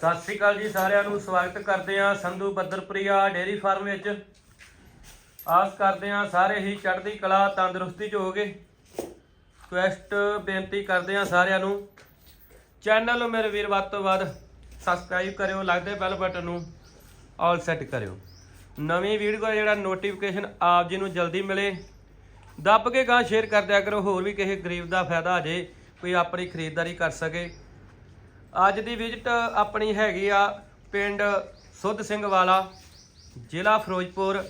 ਸਤਿ ਸ੍ਰੀ ਅਕਾਲ ਜੀ ਸਾਰਿਆਂ ਨੂੰ, ਸਵਾਗਤ ਕਰਦੇ ਹਾਂ ਸੰਧੂ ਬੱਦਰਪ੍ਰਿਆ ਡੇਅਰੀ ਫਾਰਮ ਵਿੱਚ। ਆਸ ਕਰਦੇ ਹਾਂ ਸਾਰੇ ਹੀ ਚੜ੍ਹਦੀ ਕਲਾ, ਤੰਦਰੁਸਤੀ ਚ ਹੋਗੇ ਕੁਐਸਟ ਬੇਨਤੀ ਕਰਦੇ ਹਾਂ ਸਾਰਿਆਂ ਨੂੰ। ਚੈਨਲ ਨੂੰ ਮੇਰੇ ਵੀਰ, ਵੱਧ ਤੋਂ ਵੱਧ ਸਬਸਕ੍ਰਾਈਬ ਕਰਿਓ, ਲੱਗਦੇ ਬੈਲ ਬਟਨ ਨੂੰ ਆਲ ਸੈੱਟ ਕਰਿਓ। ਨਵੀਂ ਵੀਡੀਓ ਦਾ ਜਿਹੜਾ ਨੋਟੀਫਿਕੇਸ਼ਨ ਆਪ ਜੀ ਨੂੰ ਜਲਦੀ ਮਿਲੇ। ਦੱਬ ਕੇ ਗਾਂ ਸ਼ੇਅਰ ਕਰ ਦਿਆ ਕਰੋ, ਹੋਰ ਵੀ ਕਿਸੇ ਗਰੀਬ ਦਾ ਫਾਇਦਾ ਆ ਜੇ ਕੋਈ ਆਪਣੀ ਖਰੀਦਦਾਰੀ ਕਰ ਸਕੇ। ਅੱਜ ਦੀ ਵਿਜ਼ਿਟ ਆਪਣੀ ਹੈਗੀ ਆ ਪਿੰਡ ਸੁੱਧ ਸਿੰਘ ਵਾਲਾ, ਜ਼ਿਲ੍ਹਾ ਫਿਰੋਜ਼ਪੁਰ,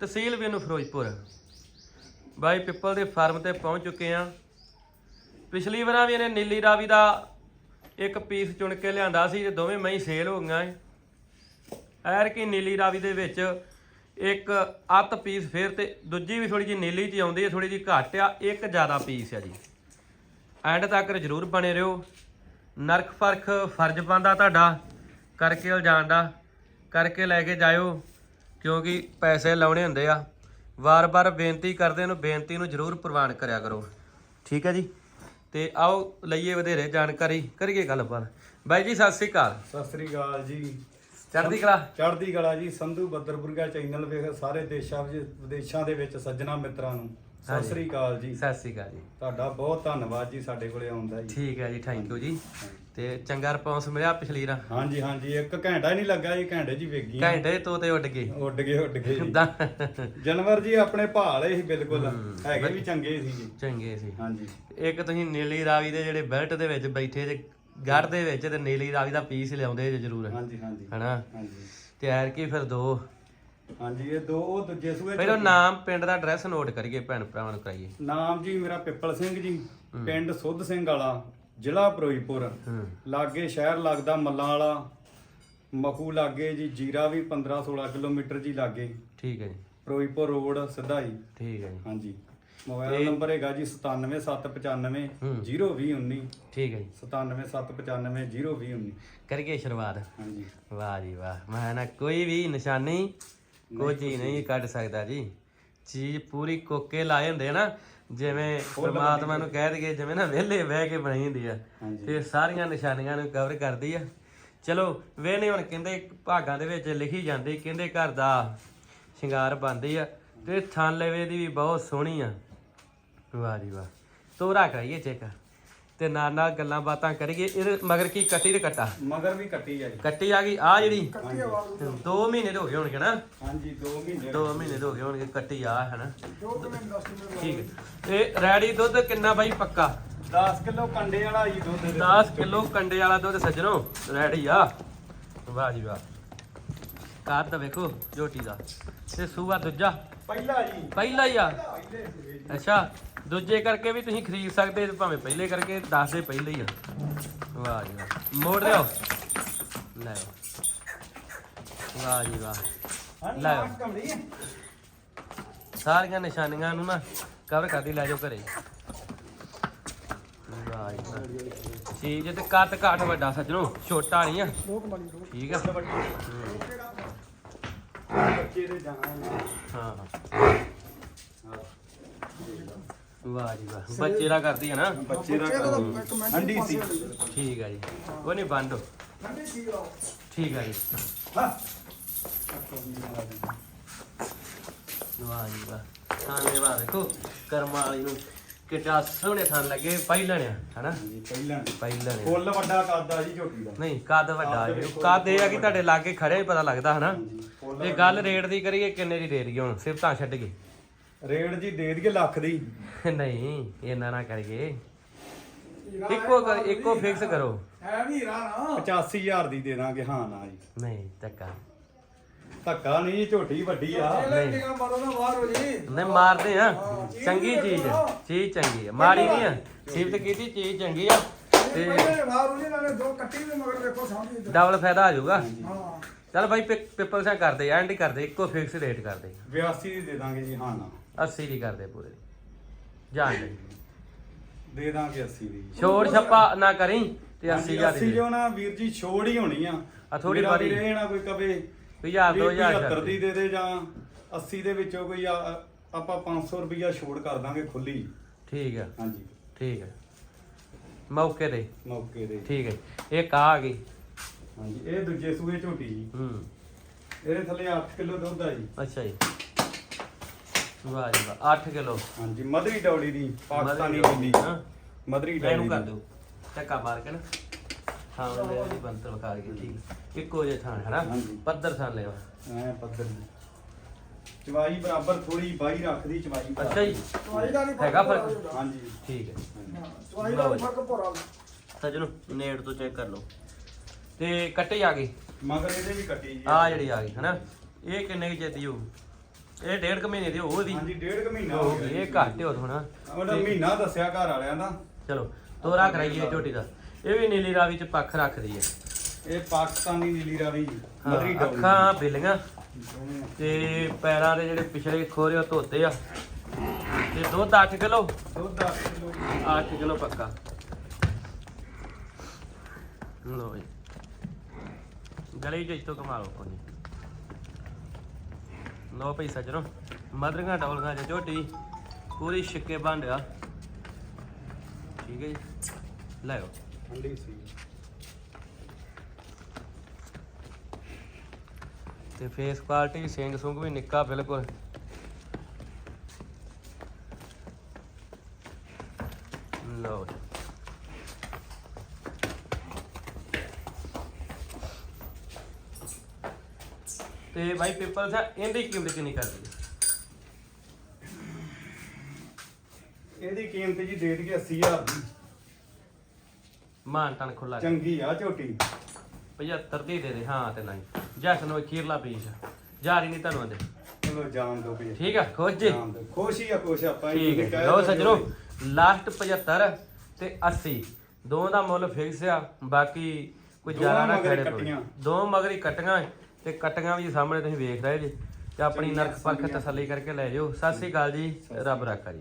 ਤਹਿਸੀਲ ਵੀ ਫਿਰੋਜ਼ਪੁਰ। ਬਾਈ ਪਿੱਪਲ ਦੇ ਫਾਰਮ ਤੇ ਪਹੁੰਚ ਚੁੱਕੇ ਆ। ਪਿਛਲੀ ਵਾਰ ਵੀ ਇਹਨੇ ਨੀਲੀ ਰਾਵੀ ਦਾ ਇੱਕ ਪੀਸ ਚੁਣ ਕੇ ਲਿਆਂਦਾ ਸੀ ਤੇ ਦੋਵੇਂ ਮਹੀਂ ਸੇਲ ਹੋ ਗਈਆਂ ਏ ਐਰ ਕੀ ਨੀਲੀ ਰਾਵੀ ਦੇ ਵਿੱਚ ਇੱਕ ਅੱਤ ਪੀਸ ਫੇਰ ਤੇ ਦੂਜੀ ਵੀ ਥੋੜੀ ਜਿਹੀ ਨੀਲੀ ਚ ਆਉਂਦੀ ਹੈ ਥੋੜੀ ਜਿਹੀ ਘੱਟ ਆ, ਇੱਕ ਜ਼ਿਆਦਾ ਪੀਸ ਆ ਜੀ। ਐਂਡ ਤੱਕ ਜਰੂਰ ਬਣੇ ਰਹੋ। ਨਰਕ ਫ਼ਰਕ ਫਰਜ਼ ਬੰਦਾ ਤੁਹਾਡਾ ਕਰਕੇ ਉਲਝਾਣ ਦਾ ਕਰਕੇ ਲੈ ਕੇ ਜਾਇਓ ਕਿਉਂਕਿ ਪੈਸੇ ਲਾਉਣੇ ਹੁੰਦੇ ਆ। ਵਾਰ-ਵਾਰ ਬੇਨਤੀ ਕਰਦੇ ਨੂੰ ਬੇਨਤੀ ਨੂੰ ਜਰੂਰ ਪ੍ਰਵਾਨ ਕਰਿਆ ਕਰੋ। ਠੀਕ ਹੈ ਜੀ? ਤੇ ਆਓ ਲਈਏ ਵਧੇਰੇ ਜਾਣਕਾਰੀ ਕਰੀਏ ਗੱਲਬਾਤ। ਬਾਈ ਜੀ ਸਤਿ ਸ੍ਰੀ ਅਕਾਲ। ਸਤਿ ਸ੍ਰੀ ਅਕਾਲ ਜੀ। ਚੜ੍ਹਦੀ ਕਲਾ? ਚੜ੍ਹਦੀ ਕਲਾ ਜੀ ਸੰਧੂ ਬੱਦਰਪੁਰਗਾ ਚੈਨਲ ਵੇਖ ਸਾਰੇ ਦੇਸ਼ਾਂ ਵਿੱਚ ਵਿਦੇਸ਼ਾਂ ਦੇ ਵਿੱਚ ਸੱਜਣਾ ਮਿੱਤਰਾਂ ਨੂੰ। ਸਤਿ। ਸ੍ਰੀ ਅਕਾਲ ਜੀ। ਸਤਿ ਸ੍ਰੀ ਅਕਾਲ ਜੀ। ਤੁਹਾਡਾ ਬਹੁਤ ਧੰਨਵਾਦ ਜੀ ਸਾਡੇ ਕੋਲੇ ਆਉਂਦਾ ਜੀ। ਠੀਕ ਹੈ ਜੀ ਥੈਂਕ ਯੂ ਜੀ। ਤੇ ਚੰਗਾ ਰਿਸਪੌਂਸ ਮਿਲਿਆ ਪਿਛਲੀ ਰਾਂ ਹਾਂਜੀ ਹਾਂਜੀ ਇੱਕ ਘੰਟਾ ਹੀ ਨਹੀਂ ਲੱਗਾ ਜੀ ਘੰਟੇ ਜੀ ਵੇਗੀ। ਘੰਟੇ ਤੋਂ ਤੇ ਉੱਡ ਗਏ। ਉੱਡ ਗਏ ਉੱਡ ਗਏ ਜੀ। ਜਾਨਵਰ ਜੀ ਆਪਣੇ ਭਾਲੇ ਸੀ ਬਿਲਕੁਲ। ਹੈਗੇ ਵੀ ਚੰਗੇ ਸੀ ਜੀ। ਚੰਗੇ ਸੀ। ਹਾਂਜੀ। ਇੱਕ ਤੁਸੀਂ ਨੀਲੀ ਰਾਵੀ ਦੇ ਜਿਹੜੇ ਬੈਲਟ ਦੇ ਵਿੱਚ ਬੈਠੇ ਜੇ ਗੜ ਦੇ ਵਿੱਚ ਤੇ ਨੀਲੀ ਰਾਵੀ ਦਾ ਪੀਸ ਲਿਆਉਂਦੇ ਜੇ ਜ਼ਰੂਰ। ਹਾਂਜੀ ਹਾਂਜੀ। ਹਨਾ? ਹਾਂਜੀ। ਤੇ ਐਰ ਕੀ ਫਿਰ ਦੋ। ਹਾਂਜੀ ਇਹ ਦੋ ਉਹ ਦੂਜੇ ਸੂਏ ਪਹਿਲਾਂ ਨਾਮ ਪਿੰਡ ਦਾ ਐਡਰੈਸ ਨੋਟ ਕਰੀਏ ਭੈਣ ਭਰਾਵਾਂ ਨੂੰ ਕਰਾਈਏ। ਨਾਮ ਜੀ ਮੇਰਾ ਪਿੱਪਲ ਸਿੰਘ ਜੀ ਪਿੰਡ ਸੁੱਧ ਸਿੰਘ ਵਾਲਾ ਜ਼ਿਲ੍ਹਾ ਫਿਰੋਜ਼ਪੁਰ। ਲਾਗੇ ਸ਼ਹਿਰ ਲੱਗਦਾ ਮੱਲਾਂ ਵਾਲਾ ਮਖੂ ਲਾਗੇ ਜੀ ਜੀਰਾ ਵੀ 15 16 ਕਿਲੋਮੀਟਰ ਜੀ ਲਾਗੇ। ਠੀਕ ਹੈ ਜੀ। ਫਿਰੋਜ਼ਪੁਰ ਰੋਡ ਸਿੱਧਾਈ। ਠੀਕ ਹੈ ਜੀ। ਹਾਂਜੀ। ਮੋਬਾਈਲ ਨੰਬਰ ਹੈਗਾ ਜੀ 97795 02019 ਠੀਕ ਹੈ ਜੀ। 97795 02019 ਕਰੀਏ ਸ਼ੁਰੂਆਤ। ਹਾਂਜੀ। ਵਾਹ ਜੀ ਵਾਹ। ਮੈਂ ਨਾ ਕੋਈ ਵੀ ਨਿਸ਼ਾਨੀ ਕੋਈ ਚੀਜ਼ ਨਹੀਂ ਕੱਢ ਸਕਦਾ ਜੀ। ਚੀਜ਼ ਪੂਰੀ ਕੋਕੇ ਲਾਏ ਹੁੰਦੇ ਆ ਨਾ ਜਿਵੇਂ ਪਰਮਾਤਮਾ ਨੂੰ ਕਹਿ ਦਈਏ ਜਿਵੇਂ ਨਾ ਵਿਹਲੇ ਬਹਿ ਕੇ ਬਣਾਈ ਹੁੰਦੀ ਆ। ਤੇ ਸਾਰੀਆਂ ਨਿਸ਼ਾਨੀਆਂ ਨੂੰ ਕਵਰ ਕਰਦੀ ਆ। ਚਲੋ ਵੇਨੇ ਹੁਣ ਕਹਿੰਦੇ ਭਾਗਾਂ ਦੇ ਵਿੱਚ ਲਿਖੀ ਜਾਂਦੀ ਕਹਿੰਦੇ ਘਰ ਦਾ ਸ਼ਿੰਗਾਰ ਬਣਦੀ ਆ ਤੇ ਥਣ ਲਵੇ ਦੀ ਵੀ ਬਹੁਤ ਸੋਹਣੀ ਆ। ਵਾਹ ਜੀ ਵਾਹ। ਤੋਰਾ ਕਰਾਈਏ ਚੈੱਕ। ਤੇ ਨਾਲ ਨਾਲ ਗੱਲਾਂ ਬਾਤਾਂ ਕਰੀਏ। ਇਹਦੇ ਮਗਰ ਕੀ ਕੱਟੀ ਤੇ ਕੱਟਾ? ਮਗਰ ਵੀ ਕੱਟੀ ਆ ਜੀ। ਕੱਟੀ ਆ ਗਈ। ਆ ਜਿਹੜੀ 2 ਮਹੀਨੇ ਦੇ ਹੋ ਗਏ ਹੋਣਗੇ ਨਾ? ਹਾਂਜੀ 2 ਮਹੀਨੇ 2 ਮਹੀਨੇ ਦੇ ਹੋ ਗਏ ਹੋਣਗੇ ਕੱਟੀ ਆ ਹਨਾ ਠੀਕ ਹੈ। ਤੇ ਰੈਡੀ ਦੁੱਧ ਕਿੰਨਾ ਬਾਈ ਪੱਕਾ? 10 ਕਿਲੋ ਕੰਡੇ ਵਾਲਾ ਜੀ ਦੁੱਧ ਦੇ 10 ਕਿਲੋ ਕੰਡੇ ਵਾਲਾ ਦੁੱਧ ਸੱਜਣੋ ਰੈਡੀ ਆ। ਵਾਹ ਜੀ ਵਾਹ। ਕਾਦ ਤਾਂ ਵੇਖੋ ਝੋਟੀ ਦਾ। ਤੇ ਸੂਆ ਦੂਜਾ। ਪਹਿਲਾ ਜੀ। ਪਹਿਲਾ ਹੀ ਆ। ਅੱਛਾ। ਦੂਜੇ ਕਰਕੇ ਵੀ ਤੁਸੀਂ ਖਰੀਦ ਸਕਦੇ ਜੇ ਭਾਵੇਂ ਪਹਿਲੇ ਕਰਕੇ ਦੱਸ ਦੇ ਪਹਿਲੇ ਹੀ ਆ। ਵਾਹ ਜੀ ਵਾਹ। ਮੋੜ ਦਿਓ। ਲੈ ਵਾਹ ਜੀ ਵਾਹ। ਲੈ ਸਾਰੀਆਂ ਨਿਸ਼ਾਨੀਆਂ ਨੂੰ ਨਾ ਕਵਰ ਕਰਦੀ ਲੈ ਜਾਓ ਘਰੇ। ਵਾਹ ਜੀ ਵਾਹ। ਚੀਜ਼ ਤੇ ਕੱਦ ਘਾਟ ਵੱਡਾ ਸੱਜਣੋ ਛੋਟਾ ਨਹੀਂ ਆ। ਠੀਕ ਆ। ਬੱਚੇ ਦੇ ਜਾਣਾ ਹਾਂ। ਵਾਹ ਜੀ ਵਾਹ। ਬੱਚੇ ਦਾ ਕਰਦੀ ਹੈ ਨਾ? ਬੱਚੇ ਦਾ ਹੰਡੀ ਸੀ। ਠੀਕ ਆ ਜੀ। ਉਹ ਨਹੀਂ ਬੰਦ ਠੀਕ ਆ ਜੀ। ਵਾਹ ਜੀ ਵਾਹ। ਥਾਣੇ ਵਾਹ ਦੇਖੋ ਕਰਮਾਂ ਵਾਲੀ ਨੂੰ ਕਿੱਡਾ ਸੋਹਣੇ ਥਾਂ ਲੱਗੇ। ਪਹਿਲਾਂ ਨੇ ਹਨਾ? ਪਹਿਲਾਂ ਪਹਿਲਾਂ ਨੇ। ਫੁੱਲ ਵੱਡਾ ਕਰਦਾ ਜੀ ਝੋਟੀ ਦਾ। ਨਹੀਂ ਕੱਦ ਵੱਡਾ ਜੀ। ਕੱਦ ਇਹ ਆ ਕਿ ਤੁਹਾਡੇ ਲਾਗੇ ਖੜੇ ਹੀ ਪਤਾ ਲੱਗਦਾ ਹਨਾ? ਗੱਲ ਰੇਟ ਦੀ ਕਰੀਏ ਕਿੰਨੇ ਦੀ ਦੇ ਦਈਏ ਹੁਣ? ਸਿਫਤਾਂ ਛੱਡ ਕੇ। ਰੇਟ ਜੀ ਦੇ ਦਈਏ ਲੱਖ ਦੀ। ਨਹੀਂ ਇਹਨਾਂ ਨਾ ਕਰੀਏ। ਇੱਕੋ ਕਰ- ਇੱਕੋ ਫਿਕਸ ਕਰੋ। ਹੈ ਵੀ ਹੀਰਾ ਨਾ। 85000 ਦੀ ਦੇ ਦਾਂਗੇ ਹਾਂ ਨਾ ਜੀ। ਨਹੀਂ ਧੱਕਾ। ਧੱਕਾ ਨਹੀਂ ਜੀ, ਝੋਟੀ ਵੱਡੀ ਆ। ਇਹਲੇ ਨਿਗਾ ਮਾਰੋ ਨਾ ਬਾਹਰ ਹੋ ਜੀ। ਨਹੀਂ ਮਾਰਦੇ ਆ। ਚੰਗੀ ਚੀਜ਼ ਆ। ਚੀਜ਼ ਚੰਗੀ ਆ। ਮਾੜੀ ਨਹੀਂ ਆ। ਸਿਫਤ ਕੀਤੀ ਚੀਜ਼ ਚੰਗੀ ਆ। ਤੇ ਪਹਿਲੇ ਬਾਹਰ ਹੋ ਜੀ ਨਾਲੇ ਦੋ ਕੱਟੀ ਦੇ ਮਗਰ ਦੇਖੋ ਸਾਹਮਣੇ ਡਬਲ ਫਾਇਦਾ ਆ ਜਾਊਗਾ। ਹਾਂ। ਚੱਲ ਬਾਈ ਪਿੱਪਲ ਸਾ ਕਰਦੇ ਐਂਡ ਕਰਦੇ ਇੱਕੋ ਫਿਕਸ ਰੇਟ ਕਰਦੇ। 82 ਦੀ ਦੇ ਦਾਂਗੇ ਜੀ ਹਾਂ ਨਾ। 80 ਦੀ ਕਰਦੇ ਪੂਰੇ। ਜਾਣ ਦੇ ਦੇ ਦਾਂਗੇ 80 ਦੀ। ਛੋੜ ਛੱਪਾ ਨਾ ਕਰੀ ਤੇ 80 ਹਜ਼ਾਰ 80 ਦੀ। ਜੋ ਨਾ ਵੀਰ ਜੀ ਛੋੜ ਹੀ ਹੋਣੀ ਆ। ਆ ਥੋੜੀ ਮੇਰਾ ਬਾਰੀ। ਵੀਰ ਇਹ ਨਾ ਕੋਈ ਕਵੇ ਹਜ਼ਾਰ ਦੋ ਹਜ਼ਾਰ 75 ਛੱਡ ਦੀ। ਦੇ। ਦੇ ਦੇ ਜਾਂ 80 ਦੇ ਵਿੱਚੋਂ ਕੋਈ ਆ- ਆਪਾਂ 500 ਰੁਪਈਆ ਛੋੜ ਕਰ ਦਾਂਗੇ ਖੁੱਲੀ। ਠੀਕ ਆ। ਹਾਂਜੀ। ਠੀਕ ਹੈ ਮੌਕੇ ਤੇ। ਮੌਕੇ ਦੇ ਠੀਕ ਹੈ ਇੱਕ ਆ ਆ ਗਈ। ਹਾਂਜੀ ਇਹ ਦੂਜੇ ਸੂਏ ਝੋਟੀ ਜੀ। ਹੂੰ। ਇਹਦੇ ਥੱਲੇ 8 ਕਿਲੋ ਦੁੱਧ ਆ ਜੀ। ਅੱਛਾ ਜੀ। ਵਾਹ ਜੀ ਵਾਹ 8 ਕਿਲੋ। ਹਾਂਜੀ ਮਧਰੀ ਡੌਲੀ ਦੀ ਪਾਕਿਸਤਾਨੀ ਮਧਰੀ ਬੋਲੀ ਹਾਂ। ਮਧਰੀ ਮੈਂ ਇਹਨੂੰ ਡੌਲੀ ਕਰ ਦੀ ਦੋ ਧੱਕਾ ਮਾਰ ਕੇ ਨਾ। ਹਾਂ ਲੈ ਜੀ ਬੰਤਰ ਵਿਖਾ ਕੇ ਠੀਕ ਇੱਕੋ ਜਿਹਾ ਥਾਂ ਹੈ ਨਾ ਹਾਂਜੀ। ਪੱਧਰ ਥਾਂ ਲਿਆ ਐ ਪੱਧਰ ਦੀ। ਚਵਾਈ ਬਰਾਬਰ ਥੋੜੀ ਬਾਈ ਰੱਖਦੀ ਚਵਾਈ ਬਰਾਬਰ। ਅੱਛਾ ਜੀ। ਚਵਾਈ ਦਾ ਨਹੀਂ ਹੈਗਾ ਫ਼ਰਕ? ਹਾਂਜੀ। ਠੀਕ ਹੈ। ਚਵਾਈ ਦਾ ਨੀ ਫ਼ਰਕ ਭੋਰਾ ਸੱਜਣੋ ਨੇੜ ਤੋਂ ਚੈੱਕ ਕਰ ਲਓ। ਤੇ ਕੱਟੇ ਆ ਗਏ ਮਗਰ ਇਹਦੇ ਵੀ ਕੱਟੀ ਜੀ। ਆ ਜਿਹੜੀ ਆ ਗਈ ਹਨਾ? ਇਹ ਕਿੰਨੇ ਕੀ ਚੇਤੀ ਹੋਊ ਇਹ ਡੇਢ ਕੁ ਮਹੀਨੇ ਦੀ ਹੋਊ ਹਾਂਜੀ ਡੇਢ ਕੁ ਮਹੀਨਾ ਹੋ ਗਿਆ ਇਹ ਘੱਟ ਹੋ ਹੋਣਾ। ਉਹਦਾ ਮਹੀਨਾ ਦੱਸਿਆ ਘਰ ਵਾਲਿਆਂ ਦਾ। ਚਲੋ ਤੋਰਾ ਕਰਾਈਏ ਝੋਟੀ ਦਾ। ਇਹ ਵੀ ਨੀਲੀ ਰਾਵੀ ਚ ਪੱਖ ਰੱਖਦੀ ਹੈ। ਇਹ ਪਾਕਿਸਤਾਨੀ ਨੀਲੀ ਰਾਵੀ ਜੀ ਡੌਲੀ ਅੱਖਾਂ ਬਿਲੀਆਂ। ਤੇ ਪੈਰਾਂ ਦੇ ਜਿਹੜੇ ਪਿਛਲੇ ਖੋਰੇ ਉਹ ਧੋਤੇ ਆ। ਤੇ ਦੁੱਧ 8 ਕਿਲੋ। ਦੁੱਧ 8 ਕਿਲੋ। 8 ਕਿਲੋ ਪੱਕਾ। ਲੋ ਜੀ। ਗਲੀ ਇਤੋਂ ਕਮਾ ਲਓ ਕੋਈ। ਲੋ ਭਈ ਸੱਜਣੋ ਮਦਰਗਾ ਡੌਲਗਾ ਚ ਝੋਟੀ ਪੂਰੀ ਛਿੱਕੇ ਬੰਡਿਆ ਠੀਕ ਹੈ ਜੀ। ਲੈ ਠੰਡੀ ਸੀ। ਤੇ ਫੇਸ ਕੁਆਲਿਟੀ ਸਿੰਗ ਸੁੰਗ ਵੀ ਨਿੱਕਾ ਬਿਲਕੁਲ ਲਓ ਜੀ। ਤੇ ਬਾਈ ਪੇਪਰ ਦਾ ਇਹਦੀ ਕੀਮਤ ਕਿੰਨੀ ਕਰਦੀ ਹੈ ਇਹਦੀ ਕੀਮਤ ਜੀ ਦੇ ਦਈਏ 80000 ਦੀ। ਮਾਨ ਟਨ ਖੁੱਲਾ ਚੰਗੀ ਆ ਝੋਟੀ। 75 ਦੀ ਦੇ ਦੇ ਹਾਂ ਤੇ ਨਹੀਂ। ਜੈਸ ਨੂੰ ਅਖੀਰਲਾ ਪੀਸ ਜਾਰੀ ਨਹੀਂ ਤੁਹਾਨੂੰ ਦੇ। ਚਲੋ ਜਾਣ ਦੋ ਵੀ ਠੀਕ ਆ ਖੁਸ਼ ਜੀ? ਜਾਣ ਦਿਓ। ਖੁਸ਼ ਹੀ ਆ ਖੁਸ਼ ਆਪਾਂ। ਠੀਕ ਹੈ ਜੀ। ਲਓ ਸੱਜਣੋ ਲਾਸਟ 75 ਤੇ 80 ਦੋ ਦਾ ਮੁੱਲ ਫਿਕਸ ਆ ਬਾਕੀ ਕੋਈ ਦੋਵਾਂ ਜ਼ਿਆਦਾ ਨਾ ਮਗਰ ਖੜੇ ਕੱਟੀਆਂ। ਦੋ ਮਗਰ ਕੱਟੀਆਂ। ਤੇ ਕੱਟੀਆਂ ਵੀ ਸਾਹਮਣੇ ਤੁਸੀਂ ਵੇਖ ਰਹੇ ਜੀ। ਤੇ ਆਪਣੀ ਨਰਕ ਪਰਖ। ਤਸੱਲੀ ਕਰਕੇ ਲੈ ਜਾਓ। ਸਤਿ ਸ੍ਰੀ ਅਕਾਲ ਜੀ। ਰੱਬ ਰਾਖਾ ਜੀ।